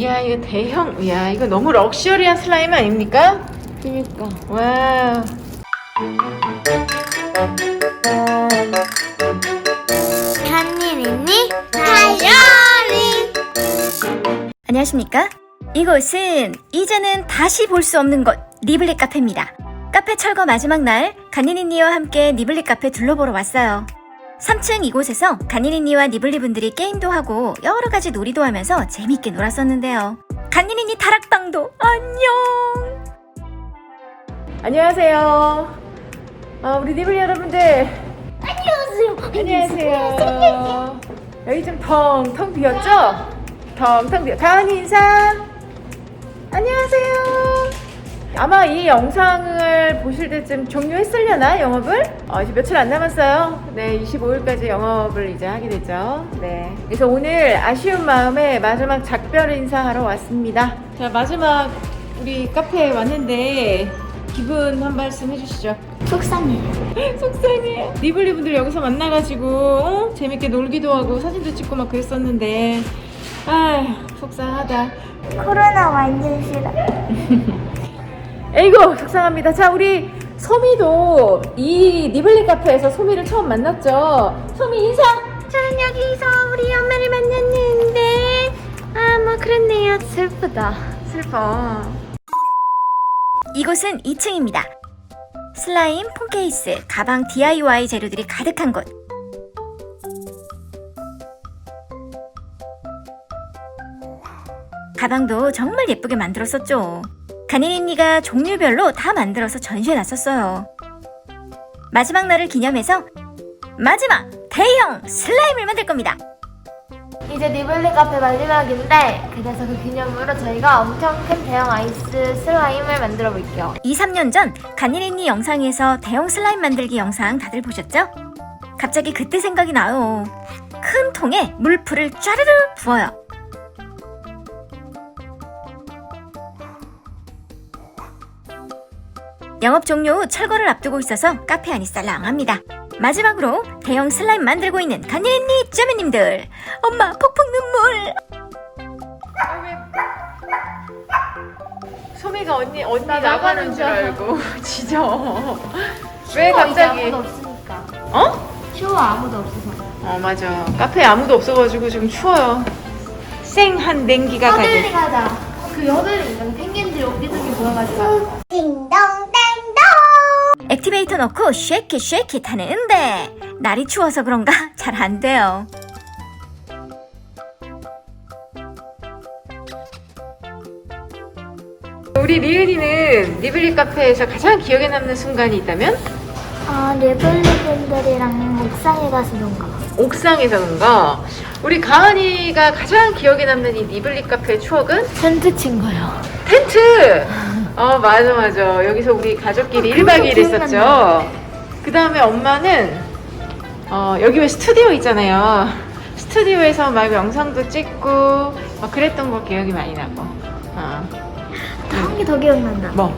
이야 이거 대형 이야 이거 너무 럭셔리한 슬라임 아닙니까? 그니까. 와우 한일 있니? 다이어리. 안녕하십니까? 이곳은 이제는 다시 볼 수 없는 곳 리블리 카페입니다. 카페 철거 마지막 날 간이니니와 함께 리블리 카페 둘러보러 왔어요. 3층 이곳에서 간이니니와 리블리 분들이 게임도 하고 여러 가지 놀이도 하면서 재밌게 놀았었는데요. 간이니니 다락방도 안녕! 안녕하세요 아 우리 니블리 여러분들 안녕하세요. 안녕하세요 여기 좀 텅텅 비었죠? 텅텅 비어 다은이 인사 안녕하세요 아마 이 영상을 보실 때쯤 종료했으려나 영업을? 어, 이제 며칠 안 남았어요. 네, 25일까지 영업을 이제 하게 되죠. 네. 그래서 오늘 아쉬운 마음에 마지막 작별 인사하러 왔습니다. 자, 마지막 우리 카페에 왔는데 기분 한 말씀 해주시죠. 속상해. 속상해. 리블리 분들 여기서 만나가지고 어? 재밌게 놀기도 하고 사진도 찍고 막 그랬었는데 아 속상하다. 코로나 완전 싫어. 에이구 속상합니다. 자 우리 소미도 이 니블리 카페에서 소미를 처음 만났죠. 소미 인사. 저는 여기서 우리 엄마를 만났는데 아 뭐 그랬네요. 슬프다. 슬퍼. 이곳은 2층입니다. 슬라임, 폰케이스, 가방 DIY 재료들이 가득한 곳. 가방도 정말 예쁘게 만들었었죠. 가니니니가 종류별로 다 만들어서 전시해 놨었어요. 마지막 날을 기념해서 마지막 대형 슬라임을 만들 겁니다. 이제 니블리 카페 마지막인데 그래서 그 기념으로 저희가 엄청 큰 대형 아이스 슬라임을 만들어 볼게요. 2, 3년 전 가니니니 영상에서 대형 슬라임 만들기 영상 다들 보셨죠? 갑자기 그때 생각이 나요. 큰 통에 물풀을 쫘르르 부어요. 영업 종료 후 철거를 앞두고 있어서 카페 안이 쌀랑합니다. 마지막으로 대형 슬라임 만들고 있는 가니니 쩌매님들 엄마 폭풍 눈물 소미가 언니 언니 나 나가는 나가는 줄줄 알고 지져. 왜 갑자기? 아무도 없으니까. 어? 추워 아무도 없어서. 어 맞아. 카페에 아무도 없어가지고 좀 추워요. 쌩한 냉기가 가게. 가자. 그 여들리 있는 펭귄들이 어디든지 모여가지고. 액티베이터 넣고 쉐이키 쉐이키 타는데 날이 추워서 그런가 잘 안 돼요. 우리 리은이는 리블리 카페에서 가장 기억에 남는 순간이 있다면 아 리블리 분들이랑 옥상에 가서 논 거. 옥상에서 논가. 우리 가은이가 가장 기억에 남는 이 리블리 카페의 추억은 텐트 친 거요. 텐트. 어 맞아 맞아. 여기서 우리 가족끼리 어, 1박 그거 2일 기억난다. 했었죠. 그 다음에 엄마는 어 여기 왜 스튜디오 있잖아요. 스튜디오에서 막 영상도 찍고 막 그랬던 거 기억이 많이 나고. 어. 한개더 기억난다. 뭐?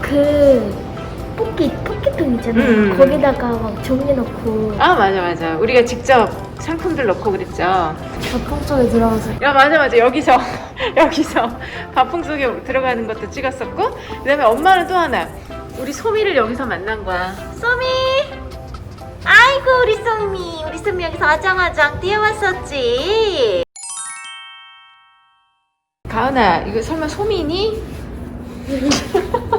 그 포켓 포켓통 있잖아요. 음. 거기다가 막 종이 넣고 아 맞아 맞아. 우리가 직접 상품들 넣고 그랬죠. 벽통 속에 들어가서 야 맞아 맞아 여기서 여기서 밥풍 속에 들어가는 것도 찍었었고 그 다음에 엄마는 또 하나 우리 소미를 여기서 만난 거야 소미. 아이고 우리 소미 우리 소미 여기서 아장아장 뛰어왔었지. 가은아 이거 설마 소미니?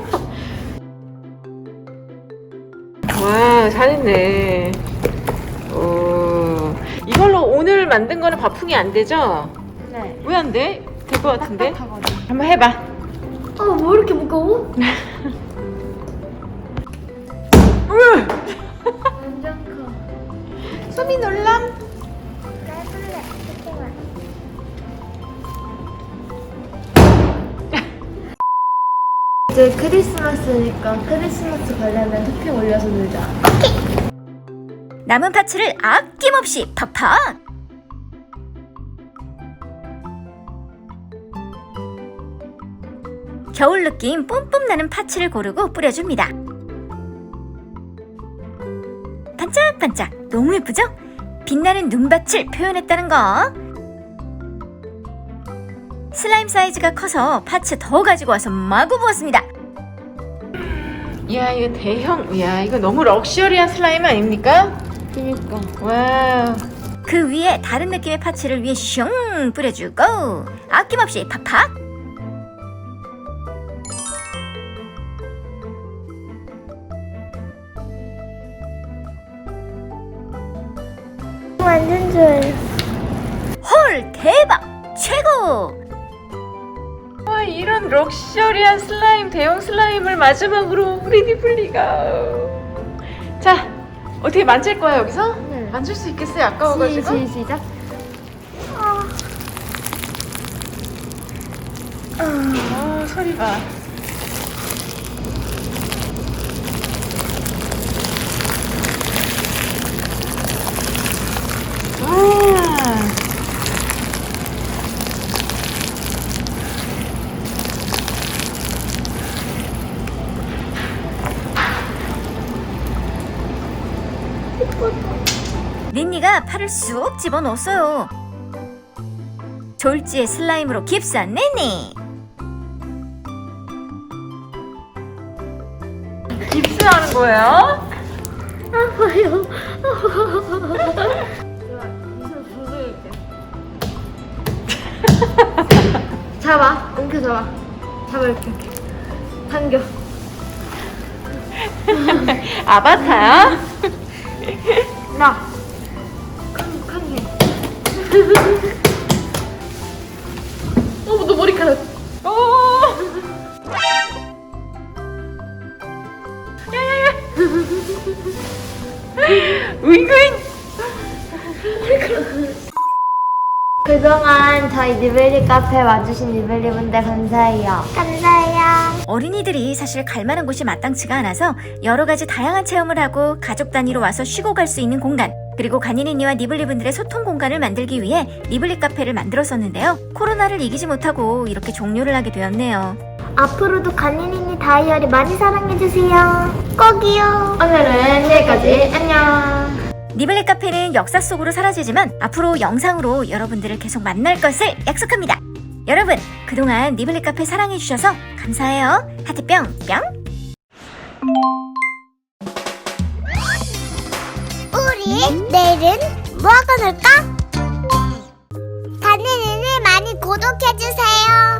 와 잘했네 오 이걸로 오늘 만든 거는 밥풍이 안 되죠? 네. 왜 안 돼? 될 것 같은데? 딱딱하거든. 한번 해봐 어뭐 이렇게 무거워? 으! 완전 커. 소미 놀람 이제 크리스마스니까 크리스마스 관련된 토핑 올려서 놀자. 남은 파츠를 아낌없이 팍팍! 겨울 느낌 뿜뿜 나는 파츠를 고르고 뿌려줍니다. 반짝반짝 너무 예쁘죠? 빛나는 눈밭을 표현했다는 거. 슬라임 사이즈가 커서 파츠 더 가지고 와서 마구 부었습니다. 이야 이거 대형 이야 이거 너무 럭셔리한 슬라임 아닙니까? 그니까. 와우 그 위에 다른 느낌의 파츠를 위에 슝 뿌려주고 아낌없이 팍팍 완전 좋아요. 헐 대박 최고 와 이런 럭셔리한 슬라임 대형 슬라임을 마지막으로 우리 니플리가 자 어떻게 만질 거야 여기서? 네. 만질 수 있겠어요 아까워가지고 시, 시작. 어 소리 봐 린니가 팔을 쑥 집어넣었어요 졸지의 슬라임으로 깁스한 린니 깁스하는 거예요? 아파요. 잡아, 엉켜 잡아. 잡아 이렇게 이렇게. 당겨. 아바타야? 나. 칸, 칸해. 어, 너 머리카락. 오! 야야야! 윙윙! 그동안 저희 니벨리 카페 와주신 니벨리 분들 감사해요. 감사해요. 어린이들이 사실 갈 만한 곳이 마땅치가 않아서 여러 가지 다양한 체험을 하고 가족 단위로 와서 쉬고 갈 수 있는 공간 그리고 간이니니와 니블리 분들의 소통 공간을 만들기 위해 니블리 카페를 만들었었는데요. 코로나를 이기지 못하고 이렇게 종료를 하게 되었네요. 앞으로도 간이니니 다이어리 많이 사랑해주세요. 꼭이요. 오늘은 여기까지. 안녕. 니블리 카페는 역사 속으로 사라지지만 앞으로 영상으로 여러분들을 계속 만날 것을 약속합니다. 여러분, 그동안 니블리 카페 사랑해주셔서 감사해요. 하트 뿅, 뿅! 다니엘 내일은 뭐하고 놀까? 다니엘을 많이 구독해주세요